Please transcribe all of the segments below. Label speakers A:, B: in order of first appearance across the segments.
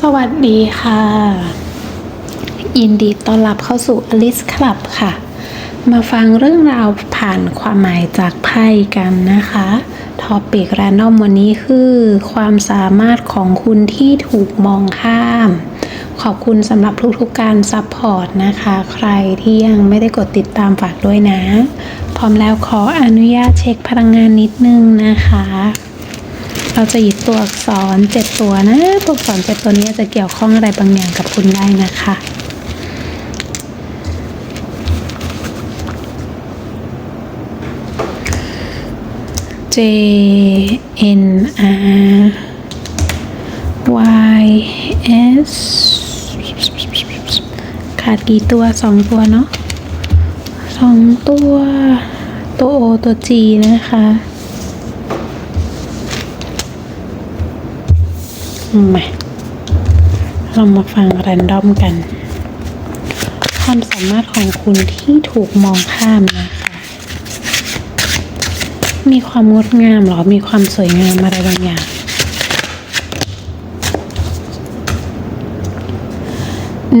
A: สวัสดีค่ะ ยินดีต้อนรับเข้าสู่ Alice Club ค่ะ มาฟังเรื่องราวผ่านความหมายจากไพ่กันนะคะทอปิกแรนดอมวันนี้คือ ความสามารถของคุณที่ถูกมองข้าม ขอบคุณสำหรับทุกๆการซัพพอร์ตนะคะ ใครที่ยังไม่ได้กดติดตามฝากด้วยนะ พร้อมแล้วขออนุญาตเช็คพลังงานนิดนึงนะคะ เราจะหยิบตัวอักษรเจ็ดตัวนะ ตัวอักษรเจ็ดตัวนี้จะเกี่ยวข้องอะไรบางอย่างกับคุณได้นะคะ J N R Y S ขาดกี่ตัวสองตัวเนาะสองตัว ตัว O ตัว G นะคะ มาเรามาฟังแรนดอมกัน ความสามารถของคุณที่ถูกมองข้ามนะคะ มีความงดงามหรอ มีความสวยงามอะไรบางอย่าง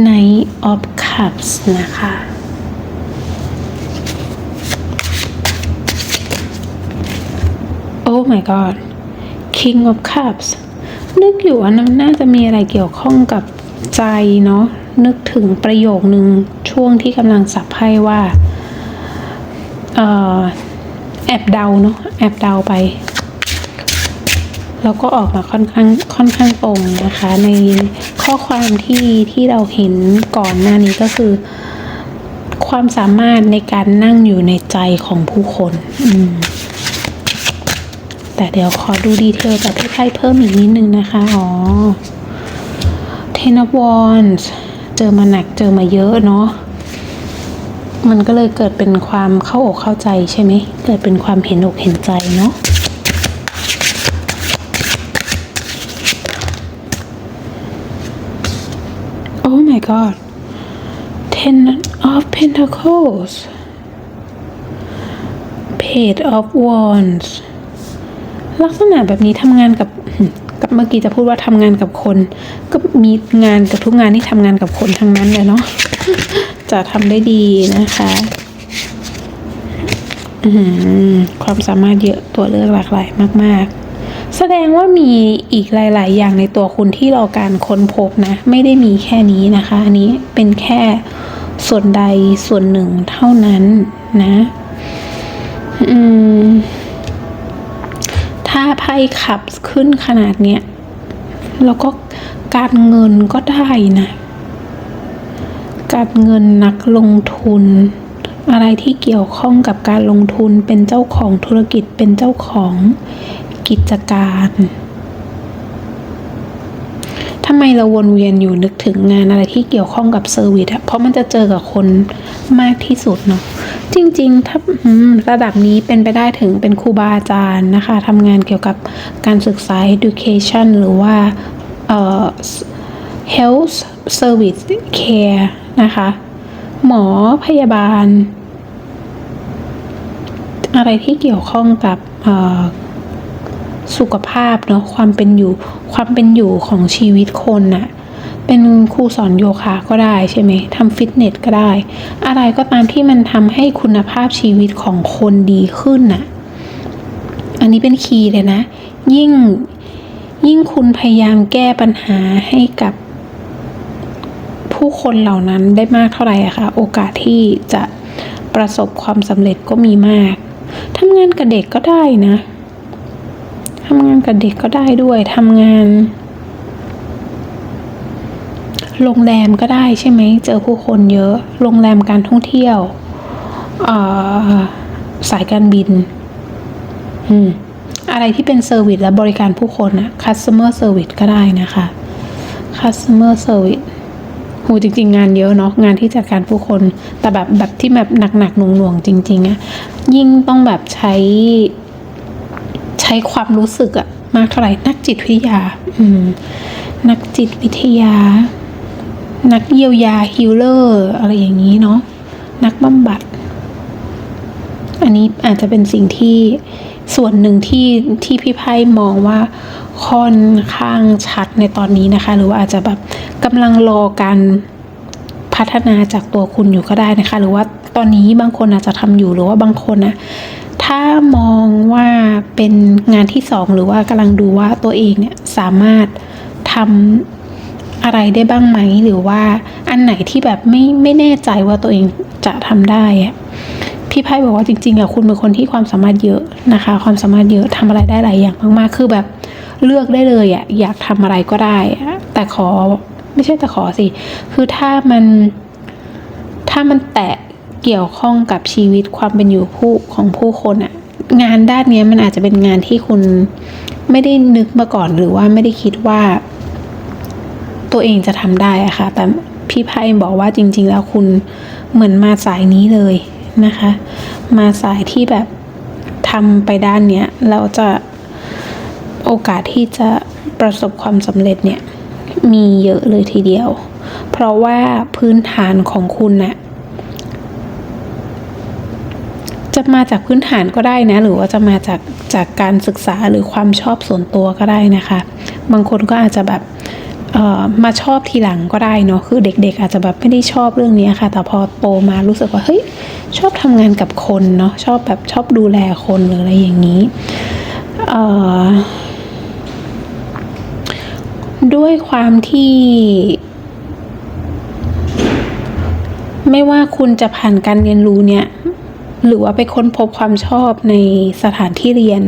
A: Knight of Cups นะคะโอ้ my god King of Cups นึกอยู่ว่ามันน่าจะมีอะไรเกี่ยวข้องกับใจเนาะนึกถึงประโยคนึงช่วงที่กำลังสับไพ่ว่าเออแอบเดาเนาะแอบเดาไป แล้วก็ออกมาค่อนข้างค่อนข้างตรงนะคะ ในข้อความที่ที่เราเห็นก่อนหน้านี้ก็คือ ความสามารถในการนั่งอยู่ในใจของผู้คน อืม แต่เดี๋ยวขอดูดีเทลจากที่ไพ่เพิ่มอีกนิดนึงนะคะ อ๋อ Ten of Wands เจอมาหนักเจอมาเยอะเนาะ มันก็เลยเกิดเป็นความเข้าอกเข้าใจใช่ไหม เกิดเป็นความเห็นอกเห็นใจเนาะ Oh my god Ten of Pentacles Page of Wands ลักษณะแบบนี้ทำงานกับกับเมื่อกี้จะพูดว่าทำงานกับคน ก็มีงานกับทุกงานที่ทำงานกับคนทั้งนั้นเลยเนาะจะทำได้ดีนะคะความสามารถเยอะตัวเลือกหลากหลายมาก ๆ แสดงว่ามีอีกหลาย ๆ อย่างในตัวคุณที่รอการค้นพบนะ ไม่ได้มีแค่นี้นะคะ อันนี้เป็นแค่ส่วนใดส่วนหนึ่งเท่านั้นนะ อืม ถ้าไพ่ขับขึ้นขนาดเนี้ยแล้วก็การเงินก็ได้นะ การเงินนักลงทุน อะไรที่เกี่ยวข้องกับการลงทุนเป็นเจ้าของธุรกิจเป็นเจ้าของกิจการ ทำไมเราวนเวียนอยู่นึกถึงงานอะไรที่เกี่ยวข้องกับเซอร์วิสอะเพราะมันจะเจอกับคนมากที่สุดเนาะจริงๆ ถ้าระดับนี้เป็นไปได้ถึงเป็นครูบาอาจารย์นะคะทำงานเกี่ยวกับการศึกษา education หรือว่าเอ่อ health service care นะคะ หมอพยาบาล อะไรที่เกี่ยวข้องกับเอ่อ สุขภาพเนาะความเป็นอยู่ ความเป็นอยู่ของชีวิตคนน่ะเป็นครูสอนโยคะก็ได้ใช่ไหมทำฟิตเนสก็ได้ อะไรก็ตามที่มันทำให้คุณภาพชีวิตของคนดีขึ้นน่ะ อันนี้เป็นคีย์เลยนะ ยิ่งยิ่งคุณพยายามแก้ปัญหาให้กับผู้คนเหล่านั้นได้มากเท่าไหร่อะคะโอกาสที่จะประสบความสำเร็จก็มีมากทำงานกับเด็กก็ได้นะ ทำงานกับเด็กก็ได้ด้วยทำงาน โรงแรมก็ได้ใช่ไหม เจอผู้คนเยอะ โรงแรมการท่องเที่ยวสายการบิน อืม อะไรที่เป็นเซอร์วิสและบริการผู้คนอะ customer service ก็ได้นะคะ customer service โหจริง ๆ งานเยอะเนาะงานที่จัดการผู้คน แต่แบบแบบที่แบบหนักๆหน่วงๆจริง ๆอะยิ่งต้องแบบใช้ ใช้ความรู้สึกอะมากเท่าไหร่นักจิตวิทยา อืม นักจิตวิทยา นักเยียวยาฮิลเลอร์อะไรอย่างนี้เนาะนักบำบัด อันนี้อาจจะเป็นสิ่งที่ส่วนหนึ่งที่ที่พี่ไพ่มองว่าค่อนข้างชัดในตอนนี้นะคะ หรือว่าอาจจะแบบกำลังรอการพัฒนาจากตัวคุณอยู่ก็ได้นะคะ หรือว่าตอนนี้บางคนอาจจะทำอยู่หรือว่าบางคนนะถ้ามอง เป็นงานที่สองหรือว่ากำลังดูว่าตัวเองเนี่ยสามารถทำอะไรได้บ้างไหม หรือว่าอันไหนที่แบบไม่ไม่แน่ใจว่าตัวเองจะทำได้อะพี่ไพ่บอกว่าจริงๆอะคุณเป็นคนที่ความสามารถเยอะนะคะ ความสามารถเยอะทำอะไรได้หลายอย่างมากๆ คือแบบเลือกได้เลยอะอยากทำอะไรก็ได้ แต่ขอไม่ใช่แต่ขอสิ คือถ้ามันถ้ามันแตะเกี่ยวข้องกับชีวิตความเป็นอยู่ผู้ของผู้คนอะ งานด้านนี้มันอาจจะเป็นงานที่คุณไม่ได้นึกมาก่อนหรือว่าไม่ได้คิดว่า ตัวเองจะทำได้อะค่ะ แต่พี่ไพ่บอกว่าจริง ๆ แล้วคุณเหมือนมาสายนี้เลยนะคะ มาสายที่แบบทำไปด้านเนี้ยเราจะโอกาสที่จะประสบความสำเร็จเนี่ยมีเยอะเลยทีเดียว เพราะว่าพื้นฐานของคุณน่ะ จะมาจากพื้นฐานก็ได้นะ หรือว่าจะมาจากจากการศึกษาหรือความชอบส่วนตัวก็ได้นะคะ บางคนก็อาจจะแบบมาชอบทีหลังก็ได้เนาะคือเด็กๆ อาจจะแบบไม่ได้ชอบเรื่องนี้ค่ะ แต่พอโตมารู้สึกว่าเฮ้ยชอบทำงานกับคนเนาะชอบแบบชอบดูแลคนหรืออะไรอย่างนี้ด้วยความที่ ไม่ว่าคุณจะผ่านการเรียนรู้เนี่ย หรือว่าไปค้นพบความชอบในสถานที่เรียน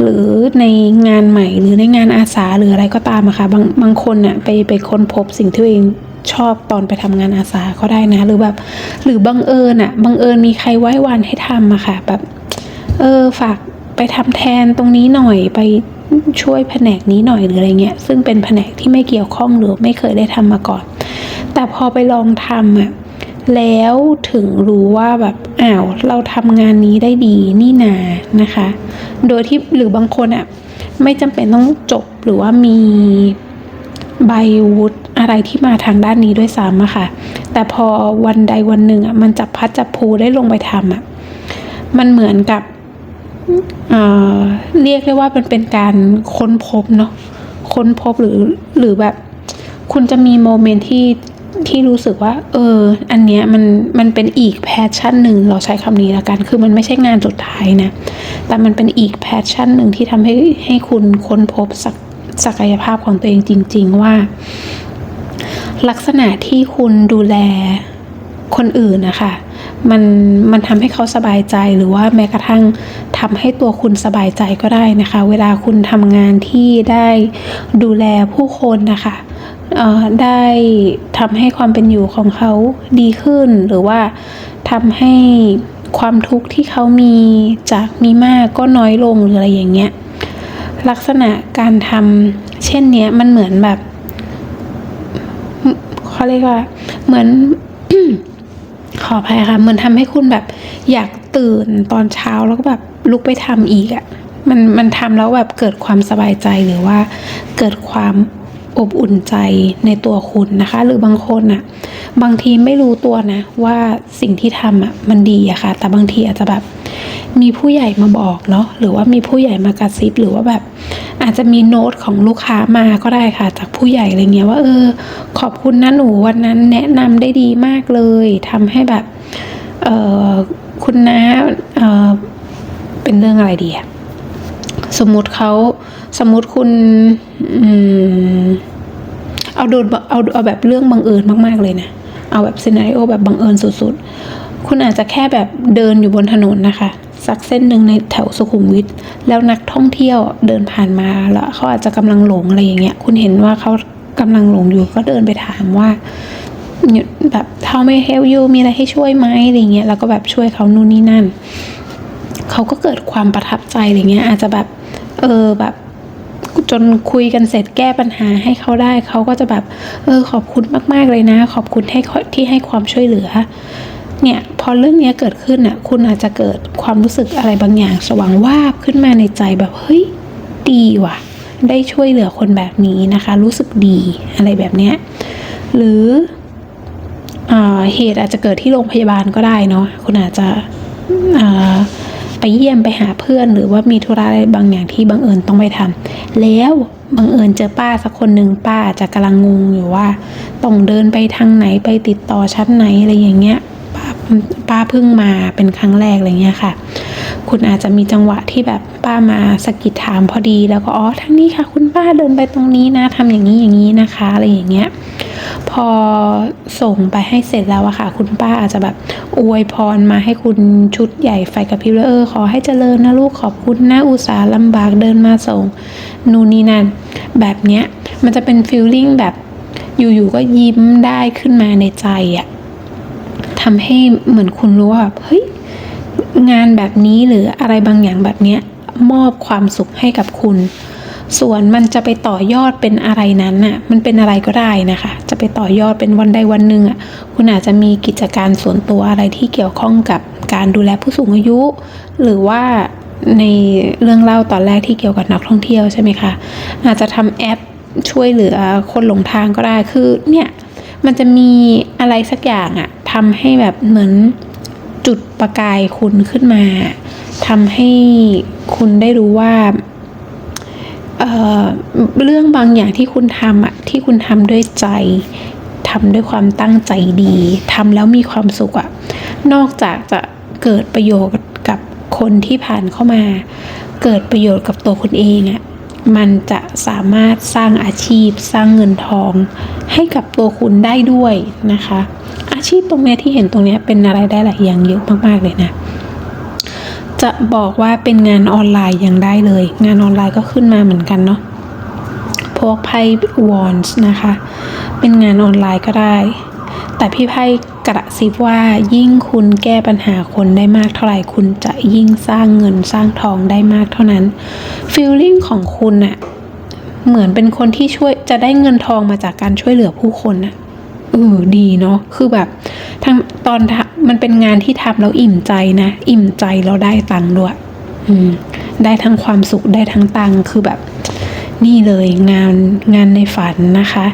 A: หรือในงานใหม่หรือในงานอาสาหรืออะไรก็ตามอะค่ะบางบางคนเนี่ยไปไปค้นพบสิ่งที่ตัวเองชอบตอนไปทำงานอาสาก็ได้นะ หรือแบบ หรือบังเอิญอะบังเอิญมีใครไว้วันให้ทำอะค่ะ แบบ เออฝากไปทำแทนตรงนี้หน่อยไปช่วยแผนกนี้หน่อยหรืออะไรเงี้ยซึ่งเป็นแผนกที่ไม่เกี่ยวข้องหรือไม่เคยได้ทำมาก่อน แต่พอไปลองทำอะ แล้วถึงรู้ว่าแบบอ้าวเราทำงานนี้ได้ดีนี่นานะคะ โดยที่หรือบางคนอะไม่จำเป็นต้องจบหรือว่ามีใบวุฒิอะไรที่มาทางด้านนี้ด้วยซ้ำอะค่ะ แต่พอวันใดวันหนึ่งอะมันจับพัดจับผูได้ลงไปทำอะมันเหมือนกับเอ่อเรียกได้ว่ามันเป็นการค้นพบเนาะค้นพบหรือหรือแบบ คุณจะมีโมเมนต์ที่ ที่รู้สึกว่า เออ อันเนี้ยมันมันเป็นอีกแพชชั่นหนึ่งเราใช้คำนี้ละกัน คือมันไม่ใช่งานสุดท้ายนะแต่มันเป็นอีกแพชชั่นหนึ่งที่ทำให้ให้คุณค้นพบศักศักยภาพของตัวเองจริง ๆ ว่า ลักษณะที่คุณดูแลคนอื่นนะคะมันมันทำให้เขาสบายใจหรือว่าแม้กระทั่งทำให้ตัวคุณสบายใจก็ได้นะคะ เวลาคุณทำงานที่ได้ดูแลผู้คนนะคะ ได้ทำให้ความเป็นอยู่ของเขาดีขึ้น หรือว่าทำให้ความทุกข์ที่เขามีจากมีมากก็น้อยลงหรืออะไรอย่างเงี้ยลักษณะการทำเช่นเนี้ยมันเหมือนแบบเขาเรียกว่าเหมือนขออภัยค่ะ เหมือนทำให้คุณแบบ อยากตื่นตอนเช้าแล้วก็แบบลุกไปทำอีกอะ่ะมันมันทำแล้วแบบเกิดความสบายใจหรือว่าเกิดความ อบอุ่นใจในตัวคุณนะคะ หรือบางคนอะ่ะบางทีไม่รู้ตัวนะ ว่าสิ่งที่ทำอะมันดีอะค่ะ แต่บางทีอาจจะแบบมีผู้ใหญ่มาบอกเนาะหรือว่ามีผู้ใหญ่มากระซิบหรือว่าแบบ อาจจะมีโน้ตของลูกค้ามาก็ได้ค่ะ จากผู้ใหญ่อะไรเงี้ยว่าเออ ขอบคุณนะหนูวันนั้นแนะนำได้ดีมากเลยทำให้แบบเออคุณนะเออเป็นเรื่องอะไรดีอะ สมมุติเขาสมมุติคุณอืมเอาโดนเอาเอาแบบเรื่องบังเอิญมาก ๆ เลยนะ เอาแบบซีนารีโอแบบบังเอิญสุด ๆ คุณอาจจะแค่แบบเดินอยู่บนถนนนะคะ สักเส้นหนึ่งในแถวสุขุมวิทแล้วนักท่องเที่ยวเดินผ่านมาแล้วเขาอาจจะกำลังหลงอะไรอย่างเงี้ย คุณเห็นว่าเขากำลังหลงอยู่ก็เดินไปถามว่าแบบเท่าไม่เฮลยูมีอะไรให้ช่วยไหมอะไรเงี้ยแล้วก็แบบช่วยเขานู่นนี่นั่น เขาก็เกิดความประทับใจอะไรเงี้ยอาจจะแบบเออแบบจนคุยกันเสร็จแก้ปัญหาให้เขาได้เขาก็จะแบบเออขอบคุณมาก ๆ เลยนะ ขอบคุณให้ที่ให้ความช่วยเหลือ เนี่ยพอเรื่องนี้เกิดขึ้นอะคุณอาจจะเกิดความรู้สึกอะไรบางอย่าง สว่างวาบขึ้นมาในใจแบบเฮ้ยดีว่ะ ได้ช่วยเหลือคนแบบนี้นะคะ รู้สึกดีอะไรแบบเนี้ยหรืออ่าเหตุอาจจะเกิดที่โรงพยาบาลก็ได้เนาะคุณอาจจะอ่อ ไปเยี่ยมไปหาเพื่อน หรือว่ามีธุระอะไรบางอย่างที่บังเอิญต้องไปทำแล้วบังเอิญเจอป้าสักคนหนึ่งป้าจะกำลังงงอยู่ว่าต้องเดินไปทางไหนไปติดต่อชั้นไหนอะไรอย่างเงี้ยป้าป้าเพิ่งมาเป็นครั้งแรกอะไรเงี้ยค่ะ คุณอาจจะมีจังหวะที่แบบป้ามาสกิดถามพอดีแล้วก็อ๋อทางนี้ค่ะ คุณป้าเดินไปตรงนี้นะทำอย่างนี้อย่างนี้นะคะอะไรอย่างเงี้ย พอส่งไปให้เสร็จแล้วอะค่ะ คุณป้าอาจจะแบบอวยพรมาให้คุณชุดใหญ่ไฟกระพริบแล้วเออขอให้เจริญนะลูกขอบคุณนะอุตส่าห์ลำบากเดินมาส่งนู่นนี่นั่นแบบเนี้ยมันจะเป็นฟีลลิ่งแบบอยู่ๆก็ยิ้มได้ขึ้นมาในใจอะทำให้เหมือนคุณรู้ว่าแบบเฮ้ยงานแบบนี้หรืออะไรบางอย่างแบบเนี้ยมอบความสุขให้กับคุณ ส่วนมันจะไปต่อยอดเป็นอะไรนั้นน่ะ มันเป็นอะไรก็ได้นะคะจะ ไปต่อยอดเป็นวันใดวันหนึ่งอะคุณอาจจะมีกิจการส่วนตัวอะไรที่เกี่ยวข้องกับการดูแลผู้สูงอายุ หรือว่าในเรื่องเล่าตอนแรกที่เกี่ยวกับนักท่องเที่ยวใช่ไหมคะอาจจะทำแอปช่วยเหลือคนหลงทางก็ได้คือเนี่ยมันจะมีอะไรสักอย่างอะทำให้แบบเหมือนจุดประกายคุณขึ้นมาทำให้คุณได้รู้ว่า เเรื่องบางอย่างที่คุณทำอะที่คุณทำด้วยใจทำด้วยความตั้งใจดีทำแล้วมีความสุขอะนอกจากจะเกิดประโยชน์กับคนที่ผ่านเข้ามา เกิดประโยชน์กับตัวคุณเองอะมันจะสามารถสร้างอาชีพสร้างเงินทอง ให้กับตัวคุณได้ด้วยนะคะ อาชีพตรงเนี้ยที่เห็นตรงเนี้ยเป็นอะไรได้หลายอย่างเยอะมากๆเลยนะ จะบอกว่าเป็นงานออนไลน์ยังได้เลย งานออนไลน์ก็ขึ้นมาเหมือนกันเนาะพวกไพ่วอนส์นะคะ เป็นงานออนไลน์ก็ได้ แต่พี่ไพ่กระซิบว่ายิ่งคุณแก้ปัญหาคนได้มากเท่าไหร่คุณจะยิ่งสร้างเงินสร้างทองได้มากเท่านั้นฟีลลิ่งของคุณอะเหมือนเป็นคนที่ช่วยจะได้เงินทองมาจากการช่วยเหลือผู้คนอะ เออดีเนาะคือแบบทั้งตอนทำมันเป็นงานที่ทำแล้วอิ่มใจนะ อิ่มใจแล้วได้ตังค์ด้วย อืม ได้ทั้งความสุขได้ทั้งตังค์คือแบบ นี่เลยงานงานในฝันนะคะ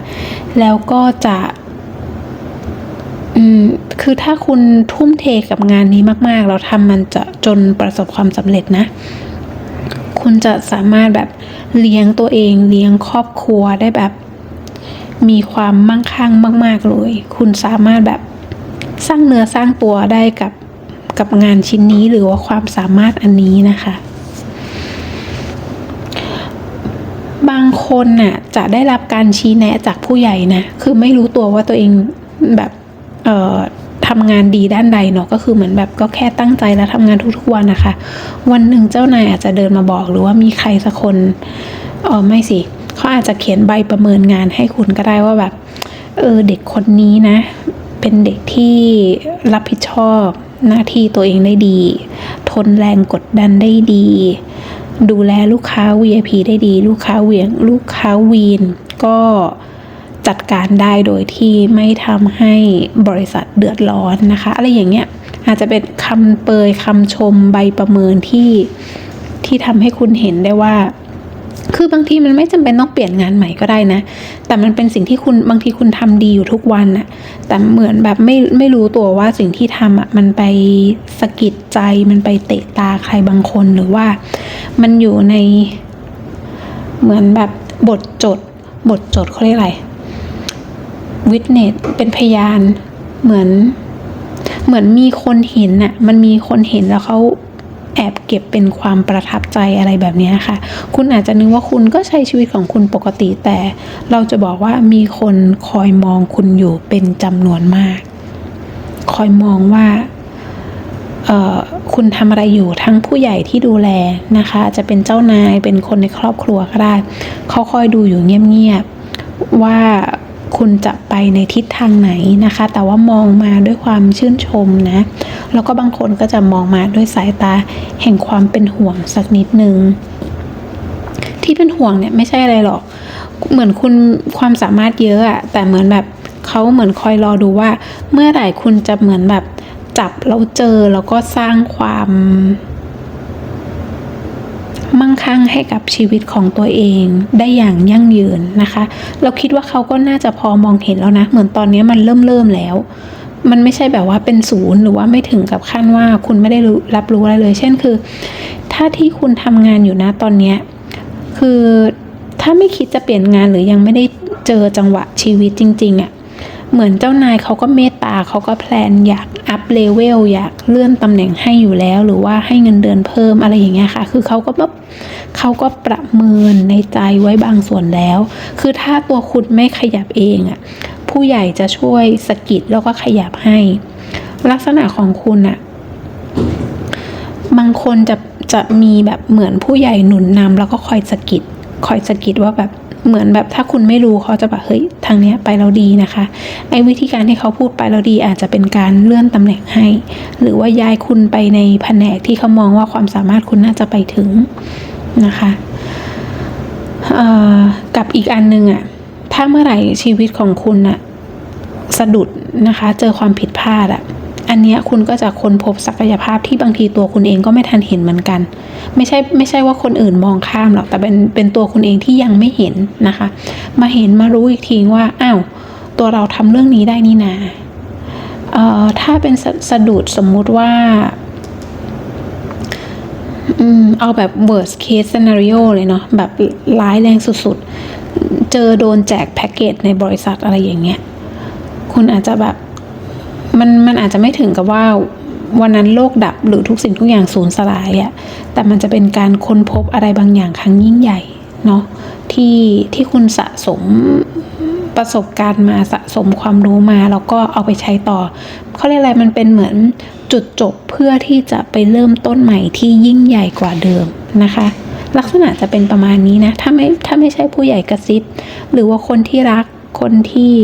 A: แล้วก็จะอืมคือถ้าคุณทุ่มเทกับงานนี้มากๆแล้วทำมันจะจนประสบความสำเร็จนะ คุณจะสามารถแบบเลี้ยงตัวเองเลี้ยงครอบครัวได้แบบ มีความมั่งคั่งมาก ๆ เลย คุณสามารถแบบสร้างเนื้อสร้างตัวได้กับกับงานชิ้นนี้หรือว่าความสามารถอันนี้นะคะ บางคนน่ะจะได้รับการชี้แนะจากผู้ใหญ่นะ คือไม่รู้ตัวว่าตัวเองแบบเอ่อทำงานดีด้านใดเนาะก็คือเหมือนแบบก็แค่ตั้งใจแล้วทำงานทุกๆวันนะคะ วันหนึ่งเจ้านายอาจจะเดินมาบอกหรือว่ามีใครสักคนเออไม่สิ เขาอาจจะเขียนใบประเมินงานให้คุณก็ได้ว่าแบบ เออเด็กคนนี้นะ เป็นเด็กที่รับผิดชอบหน้าที่ตัวเองได้ดี ทนแรงกดดันได้ดี ดูแลลูกค้า VIP ได้ดี ลูกค้าเวียง ลูกค้าวีน ก็จัดการได้โดยที่ไม่ทำให้บริษัทเดือดร้อนนะคะ อะไรอย่างเงี้ยอาจจะเป็นคำเปยคำชมใบประเมินที่ที่ทำให้คุณเห็นได้ว่า คือบางทีมันไม่จำเป็นต้องเปลี่ยนงานใหม่ก็ได้นะ แต่มันเป็นสิ่งที่คุณบางทีคุณทำดีอยู่ทุกวันน่ะ แต่เหมือนแบบไม่ไม่รู้ตัวว่าสิ่งที่ทำอะมันไปสะกิดใจ มันไปเตะตาใครบางคนหรือว่า มันอยู่ใน เหมือนแบบบทจด บทจดเขาเรียกอะไรวิทเนสเป็นพยานเหมือน เหมือนมีคนเห็นน่ะ มันมีคนเห็นแล้วเขา แอบเก็บเป็นความประทับใจอะไรแบบนี้ค่ะ คุณอาจจะนึกว่าคุณก็ใช้ชีวิตของคุณปกติแต่ เราจะบอกว่ามีคนคอยมองคุณอยู่เป็นจำนวนมาก คอยมองว่าคุณทำอะไรอยู่ทั้งผู้ใหญ่ที่ดูแลนะคะ จะเป็นเจ้านายเป็นคนในครอบครัวก็ได้ เขาคอยดูอยู่เงียบๆว่า คุณจะไปในทิศทางไหนนะคะ แต่ว่ามองมาด้วยความชื่นชมนะ แล้วก็บางคนก็จะมองมาด้วยสายตาแห่งความเป็นห่วงสักนิดนึง ที่เป็นห่วงเนี่ยไม่ใช่อะไรหรอก เหมือนคุณความสามารถเยอะอะแต่เหมือนแบบเขาเหมือนคอยรอดูว่า เมื่อไหร่คุณจะเหมือนแบบจับแล้วเจอแล้วก็สร้างความ มั่งคั่งให้กับชีวิตของตัวเองได้อย่างยั่งยืนนะคะ เราคิดว่าเขาก็น่าจะพอมองเห็นแล้วนะ เหมือนตอนนี้มันเริ่มเริ่มแล้ว มันไม่ใช่แบบว่าเป็นศูนย์หรือว่าไม่ถึงกับขั้นว่าคุณไม่ได้รับรู้อะไรเลย เช่นคือ ถ้าที่คุณทำงานอยู่นะตอนเนี้คือถ้าไม่คิดจะเปลี่ยนงานหรือยังไม่ได้เจอจังหวะชีวิตจริงๆอะ่ะเหมือนเจ้านายเขาก็เมตตาเขาก็แพลนอยาก อัพเลเวลอยากเลื่อนตำแหน่งให้อยู่แล้ว หรือว่าให้เงินเดือนเพิ่มอะไรอย่างเงี้ยค่ะ คือเขาก็แบบเขาก็ประเมินในใจไว้บางส่วนแล้ว คือถ้าตัวคุณไม่ขยับเองอะ่ะผู้ใหญ่จะช่วยสะกิดแล้วก็ขยับให้ ลักษณะของคุณอะบางคนจะจะมีแบบเหมือนผู้ใหญ่หนุนนำแล้วก็คอยสะกิดคอยสะกิดว่าแบบ เหมือนแบบถ้าคุณไม่รู้เขาจะแบบเฮ้ยทางเนี้ยไปเราดีนะคะไอ้วิธีการที่เขาพูดไปเราดีอาจจะเป็นการเลื่อนตำแหน่งให้ หรือว่าย้ายคุณไปในแผนกที่เขามองว่าความสามารถคุณน่าจะไปถึงนะคะกับอีกอันหนึงอะถ้าเมื่อไหร่ชีวิตของคุณอะสะดุดนะคะ เจอความผิดพลาดอะ อันนี้คุณก็จะค้นพบศักยภาพที่บางทีตัวคุณเองก็ไม่ทันเห็นเหมือนกัน ไม่ใช่ไม่ใช่ว่าคนอื่นมองข้ามหรอกแต่เป็นเป็นตัวคุณเองที่ยังไม่เห็นนะคะ มาเห็นมารู้อีกทีว่าอ้าวตัวเราทำเรื่องนี้ได้นี่นาเอ่อถ้าเป็นสะสะดุดสมมุติว่าอืมเอาแบบ worst case scenario เลยเนาะแบบร้ายแรงสุดๆ เจอโดนแจกแพ็กเกจในบริษัทอะไรอย่างเงี้ย คุณอาจจะแบบ มันมันอาจจะไม่ถึงกับว่าวันนั้นโลกดับหรือทุกสิ่งทุกอย่างสูญสลายอะแต่มันจะเป็นการค้นพบอะไรบางอย่างครั้งยิ่งใหญ่เนาะที่ที่คุณสะสมประสบการณ์มาสะสมความรู้มา แล้วก็เอาไปใช้ต่อเขาเรียกอะไรมันเป็นเหมือนจุดจบเพื่อที่จะไปเริ่มต้นใหม่ที่ยิ่งใหญ่กว่าเดิมนะคะ ลักษณะจะเป็นประมาณนี้นะถ้าไม่ถ้าไม่ใช่ผู้ใหญ่กระซิบหรือว่าคนที่รักคนที่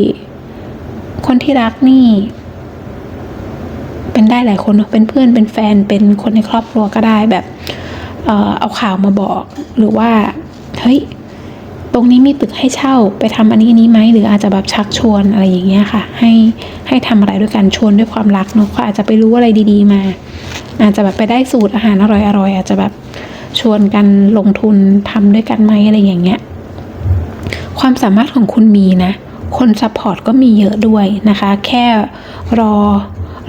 A: คนที่รักนี่ เป็นได้หลายคนเนอะเป็นเพื่อนเป็นแฟนเป็นคนในครอบครัวก็ได้แบบเออเอาข่าวมาบอก หรือว่าเฮ้ยตรงนี้มีตึกให้เช่าไปทำอันนี้อันนี้ไหมหรืออาจจะแบบชักชวนอะไรอย่างเงี้ยค่ะ ให้ให้ทำอะไรด้วยกันชวนด้วยความรักเนอะเขาอาจจะไปรู้อะไรดี ๆ มา อาจจะแบบไปได้สูตรอาหารอร่อยๆอาจจะแบบชวนกันลงทุนทำด้วยกันไหมอะไรอย่างเงี้ยความสามารถของคุณมีนะ คนซัพพอร์ตก็มีเยอะด้วยนะคะ แค่รอ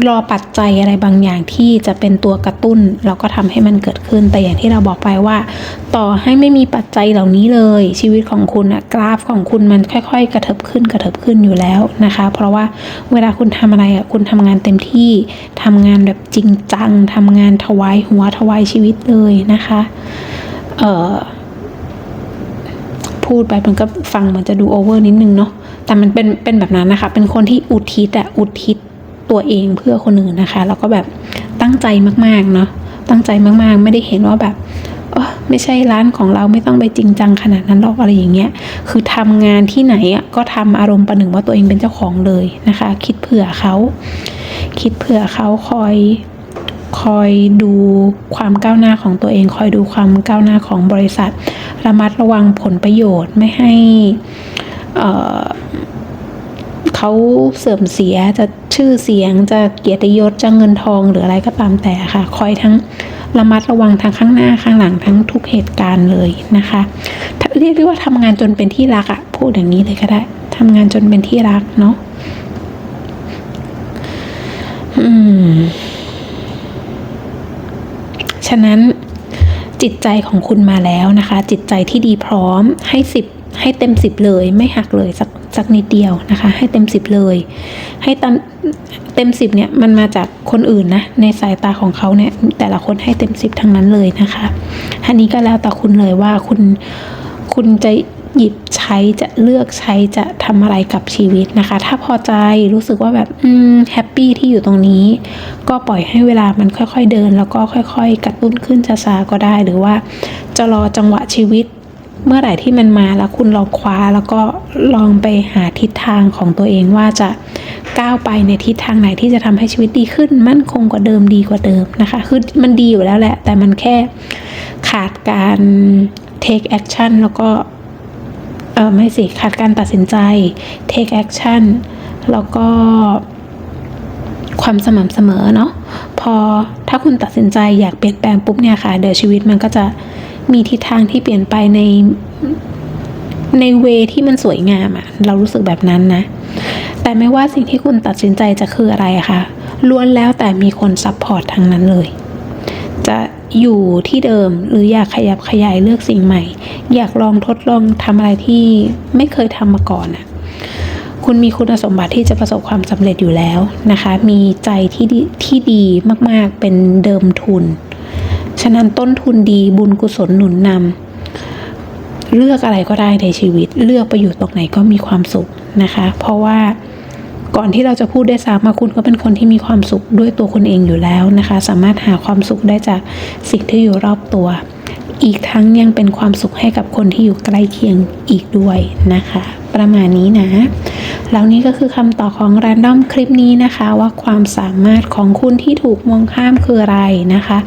A: รอปัจจัยอะไรบางอย่างที่จะเป็นตัวกระตุ้นแล้วก็ทำให้มันเกิดขึ้นแต่อย่างที่เราบอกไปว่า ต่อให้ไม่มีปัจจัยเหล่านี้เลย ชีวิตของคุณอะกราฟของคุณมันค่อย ๆ กระเถิบขึ้นกระเถิบขึ้นอยู่แล้วนะคะ เพราะว่าเวลาคุณทำอะไรอะคุณทำงานเต็มที่ทำงานแบบจริงจังทำงานถวายหัวถวายชีวิตเลยนะคะเอ่อพูดไปมันก็ฟังเหมือนจะดูโอเวอร์นิดนึงเนาะแต่มันเป็นเป็นแบบนั้นนะคะ เป็นคนที่อุทิศอะอุทิศ ตัวเองเพื่อคนอื่นนะคะ แล้วก็แบบตั้งใจมากๆเนาะตั้งใจมากๆ ไม่ได้เห็นว่าแบบเออไม่ใช่ร้านของเราไม่ต้องไปจริงจังขนาดนั้นหรอกอะไรอย่างเงี้ย คือทำงานที่ไหนอะก็ทำอารมณ์ประหนึ่งว่าตัวเองเป็นเจ้าของเลยนะคะ คิดเผื่อเขา คิดเผื่อเขาคอยคอยดูความก้าวหน้าของตัวเอง คอยดูความก้าวหน้าของบริษัท ระมัดระวังผลประโยชน์ไม่ให้ เขาเสื่อมเสียจะชื่อเสียงจะเกียรติยศจะเงินทองหรืออะไรก็ตามแต่ค่ะ คอยทั้งระมัดระวังทั้งข้างหน้าข้างหลังทั้งทุกเหตุการณ์เลยนะคะเรียกได้ว่าทำงานจนเป็นที่รักอะพูดอย่างนี้เลยก็ได้ทำงานจนเป็นที่รักเนาะอืม ฉะนั้นจิตใจของคุณมาแล้วนะคะ จิตใจที่ดีพร้อมให้สิบให้เต็มสิบเลย ไม่หักเลยสัก สักนิดเดียวนะคะ ให้เต็มสิบเลย ให้เต็มเต็มสิบเนี่ยมันมาจากคนอื่นนะในสายตาของเขาเนี่ยแต่ละคนให้เต็มสิบทั้งนั้นเลยนะคะอันนี้ก็แล้วแต่คุณเลยว่าคุณคุณจะหยิบใช้จะเลือกใช้จะทำอะไรกับชีวิตนะคะ ถ้าพอใจรู้สึกว่าแบบอืมแฮปปี้ที่อยู่ตรงนี้ ก็ปล่อยให้เวลามันค่อยๆเดิน แล้วก็ค่อย ๆ กระตุ้นขึ้นช้าๆก็ได้ หรือว่าจะรอจังหวะชีวิต เมื่อไหร่ที่มันมาแล้วคุณลองคว้าแล้วก็ลองไปหาทิศทางของตัวเองว่าจะก้าวไปในทิศทางไหนที่จะทำให้ชีวิตดีขึ้น มั่นคงกว่าเดิมดีกว่าเดิมนะคะ คือมันดีอยู่แล้วแหละ แต่มันแค่ขาดการ take action แล้วก็เออไม่สิขาดการตัดสินใจ take action แล้วก็ความสม่ำเสมอเนาะพอถ้าคุณตัดสินใจอยากเปลี่ยนแปลงปุ๊บเนี่ยค่ะ เดี๋ยวชีวิตมันก็จะ มีทิศทางที่เปลี่ยนไปในในเวที่มันสวยงามอะเรารู้สึกแบบนั้นนะ แต่ไม่ว่าสิ่งที่คุณตัดสินใจจะคืออะไรอะค่ะล้วนแล้วแต่มีคนซัพพอร์ตทั้งนั้นเลย จะอยู่ที่เดิมหรืออยากขยับขยายเลือกสิ่งใหม่ อยากลองทดลองทำอะไรที่ไม่เคยทำมาก่อนอะคุณมีคุณสมบัติที่จะประสบความสำเร็จอยู่แล้วนะคะ มีใจที่ดีที่ดีมาก ๆ เป็นเดิมทุน ฉะนั้นต้นทุนดีบุญกุศลหนุนนำเลือกอะไรก็ได้ในชีวิต เลือกไปอยู่ตรงไหนก็มีความสุขนะคะ เพราะว่าก่อนที่เราจะพูดได้ซ้ำมาคุณก็เป็นคนที่มีความสุขด้วยตัวคุณเองอยู่แล้วนะคะ สามารถหาความสุขได้จากสิ่งที่อยู่รอบตัว อีกทั้งยังเป็นความสุขให้กับคนที่อยู่ใกล้เคียงอีกด้วยนะคะ ประมาณนี้นะ แล้วนี่ก็คือคำตอบของ Random คลิปนี้นะคะว่าความสามารถของคุณที่ถูกมองข้ามคืออะไรนะคะ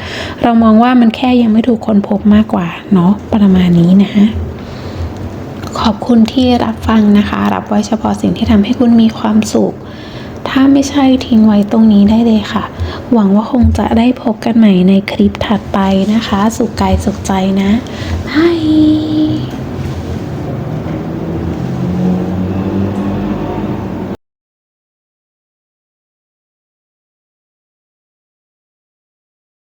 A: เรามองว่ามันแค่ยังไม่ถูกค้นพบมากกว่าเนาะประมาณนี้นะขอบคุณที่รับฟังนะคะ รับไว้เฉพาะสิ่งที่ทำให้คุณมีความสุข ถ้าไม่ใช่ทิ้งไว้ตรงนี้ได้เลยค่ะ หวังว่าคงจะได้พบกันใหม่ในคลิปถัดไปนะคะ สุขกายสุขใจนะบาย